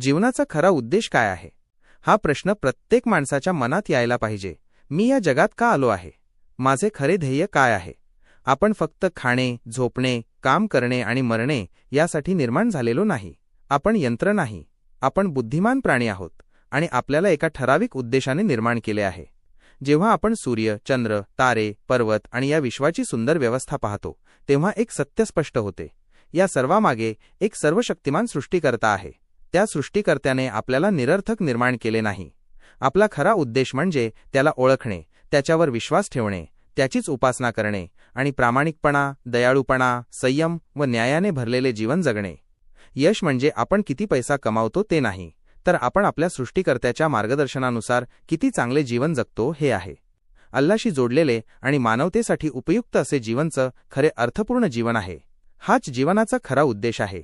जीवनाचा खरा उद्देश काय आहे? हा प्रश्न प्रत्येक माणसाच्या मनात यायला पाहिजे. मी या जगात का आलो आहे? माझे खरे ध्येय काय आहे? आपण फक्त खाणे झोपणे काम करणे आणि मरणे यासाठी निर्माण झालेलो नाही. आपण यंत्र नाही. आपण बुद्धिमान प्राणी आहोत आणि आपल्याला एका ठराविक उद्देशाने निर्माण केले आहे. जेव्हा आपण सूर्य चंद्र तारे पर्वत आणि या विश्वाची सुंदर व्यवस्था पाहतो तेव्हा एक सत्य स्पष्ट होते. या सर्वामागे एक सर्वशक्तिमान सृष्टीकर्ता आहे. त्या सृष्टीकर्त्याने आपल्याला निरर्थक निर्माण केले नाही. आपला खरा उद्देश म्हणजे त्याला ओळखणे त्याच्यावर विश्वास ठेवणे त्याचीच उपासना करणे आणि प्रामाणिकपणा दयाळूपणा संयम व न्यायाने भरलेले जीवन जगणे. यश म्हणजे आपण किती पैसा कमावतो ते नाही तर आपण आपल्या सृष्टीकर्त्याच्या मार्गदर्शनानुसार किती चांगले जीवन जगतो हे आहे. अल्लाशी जोडलेले आणि मानवतेसाठी उपयुक्त असे जीवनचं खरे अर्थपूर्ण जीवन आहे. हाच जीवनाचा खरा उद्देश आहे.